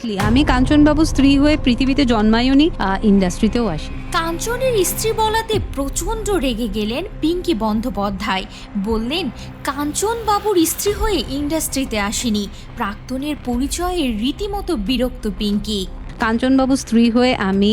Exactly আমি কাঞ্চনবাবু স্ত্রী হয়ে পৃথিবীতে জন্মায়নি ইন্ডাস্ট্রিতেও আসি কাঞ্চনের স্ত্রী বলাতে প্রচণ্ড রেগে গেলেন পিঙ্কি বন্দ্যোপাধ্যায়। বললেন কাঞ্চনবাবুর স্ত্রী হয়ে ইন্ডাস্ট্রিতে আসেনি। প্রাক্তনের পরিচয়ে রীতিমতো বিরক্ত পিঙ্কি। কাঞ্চনবাবু স্ত্রী হয়ে আমি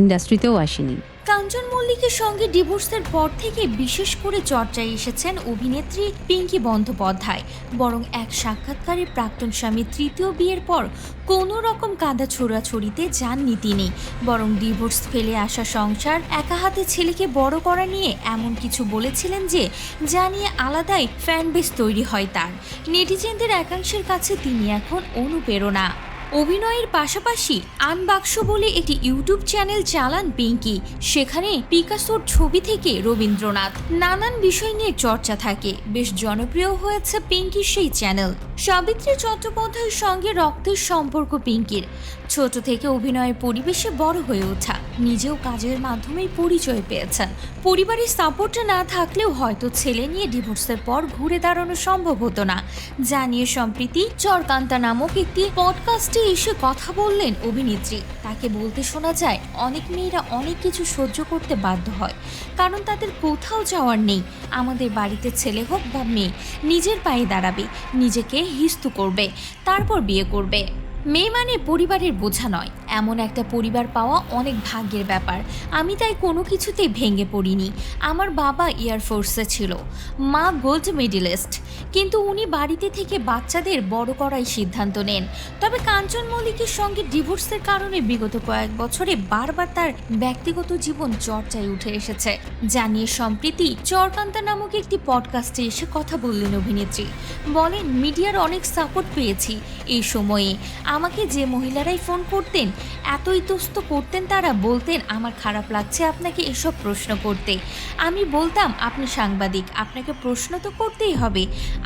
ইন্ডাস্ট্রিতেও আসিনি। কাঞ্চন মল্লিকের সঙ্গে ডিভোর্সের পর থেকে বিশেষ করে চর্চায় এসেছেন অভিনেত্রী পিঙ্কি বন্দ্যোপাধ্যায়। বরং এক সাক্ষাৎকারে প্রাক্তন স্বামী তৃতীয় বিয়ের পর কোনো রকম কাঁদা ছোড়াছড়িতে যাননি তিনি। বরং ডিভোর্স ফেলে আসা সংসার, একা হাতে ছেলেকে বড় করা নিয়ে এমন কিছু বলেছিলেন যে, যা নিয়ে আলাদাই ফ্যানবেস তৈরি হয় তার। নেটিজেনদের একাংশের কাছে তিনি এখন অনুপ্রেরণা। অভিনয়ের পাশাপাশি আনবাক্স বলে একটি ইউটিউব চ্যানেল চালান পিঙ্কি। সেখানে পিকাসোর ছবি থেকে রবীন্দ্রনাথ। নানান বিষয় নিয়ে চর্চা থাকে। বেশ জনপ্রিয় হয়েছে পিঙ্কির সেই চ্যানেল। সাবিত্রী চট্টোপাধ্যায়ের সঙ্গে রক্তের সম্পর্ক পিঙ্কির। ছোট থেকে অভিনয়ের পরিবেশে বড় হয়ে ওঠা। নিজেও কাজের মাধ্যমেই পরিচয় পেয়েছেন। পরিবারের সাপোর্টটা না থাকলেও হয়তো ছেলে নিয়ে ডিভোর্সের পর ঘুরে দাঁড়ানো সম্ভব হতো না। জানিয়ে সম্প্রীতি, চরকান্তা নামক একটি পডকাস্টে এসে কথা বললেন অভিনেত্রী। তাকে বলতে শোনা যায়, অনেক মেয়েরা অনেক কিছু সহ্য করতে বাধ্য হয়। কারণ তাদের কোথাও যাওয়ার নেই। আমাদের বাড়িতে ছেলে হোক বা মেয়ে, নিজের পায়ে দাঁড়াবে। নিজেকে হিস্তু করবে তারপর বিয়ে করবে। মেয়ে মানে পরিবারের বোঝা নয়। এমন একটা পরিবার পাওয়া অনেক ভাগ্যের ব্যাপার। আমি তাই কোনো কিছুতেই ভেঙে পড়িনি। আমার বাবা এয়ারফোর্সে ছিল। মা গোল্ড মেডেলিস্ট কিন্তু উনি বাড়িতে থেকে বাচ্চাদের বড় করাই সিদ্ধান্ত নেন। তবে কাঞ্চন মল্লিকের সঙ্গে ডিভোর্সের কারণে বিগত কয়েক বছরে বারবার তার ব্যক্তিগত জীবন চর্চায় উঠে এসেছে। জানিয়ে সম্প্রীতি, চরকান্তা নামক একটি পডকাস্টে এসে কথা বললেন অভিনেত্রী। বলেন, মিডিয়ার অনেক সাপোর্ট পেয়েছি এই সময়ে। আমাকে যে মহিলারাই ফোন করতেন এত ইতস্ত করতেন তারা বলতেন, আমার খারাপ লাগছে আপনাকে এসব প্রশ্ন করতে। আমি বলতাম, আপনি সাংবাদিক, আপনাকে প্রশ্ন তো করতেই হবে।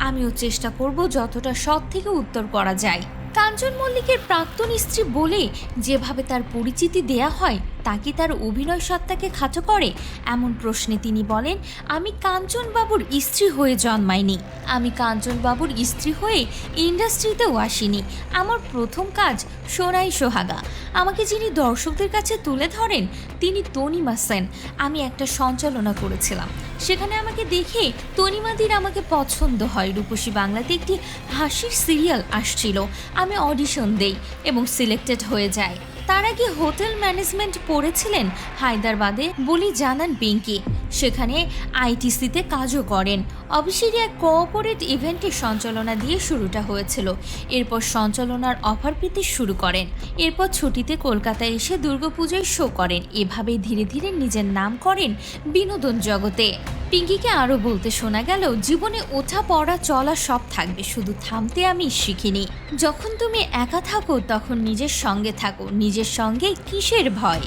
আমিও চেষ্টা করব যতটা সৎ থেকে উত্তর করা যায়। কাঞ্চন মল্লিকের প্রাক্তন স্ত্রী বলে যেভাবে তার পরিচিতি দেয়া হয় তা কি তার অভিনয় সত্তাকে খাটো করে? এমন প্রশ্নে তিনি বলেন, আমি কাঞ্চন বাবুর স্ত্রী হয়ে জন্মাইনি। আমি কাঞ্চন বাবুর স্ত্রী হয়ে ইন্ডাস্ট্রিতেও আসিনি। আমার প্রথম কাজ সোনাই সোহাগা। আমাকে যিনি দর্শকদের কাছে তুলে ধরেন, তিনি তনিমা সেন। আমি একটা সঞ্চালনা করেছিলাম। সেখানে আমাকে দেখে তনিমাদির আমাকে পছন্দ হয়। রূপসী বাংলাতে একটি হাসির সিরিয়াল আসছিল। আমি অডিশন দেই এবং সিলেক্টেড হয়ে যাই। তার কি হোটেল ম্যানেজমেন্ট পড়েছিলেন হায়দ্রাবাদে বলি জানান পিঙ্কি। সেখানে আইটিসিতে কাজও করেন। অবশ্যই এক কোঅপারেট ইভেন্টের সঞ্চালনা দিয়ে শুরুটা হয়েছিল। এরপর সঞ্চালনার অফার পেতে শুরু করেন। এরপর ছুটিতে কলকাতায় এসে দুর্গাপুজোয় শো করেন। এভাবেই ধীরে ধীরে নিজের নাম করেন বিনোদন জগতে। পিঙ্কিকে আরও বলতে শোনা গেল, জীবনে ওঠা, পড়া, চলা সব থাকবে, শুধু থামতে আমি শিখিনি। যখন তুমি একা থাকো, তখন নিজের সঙ্গে থাকো। নিজের সঙ্গে কিসের ভয়?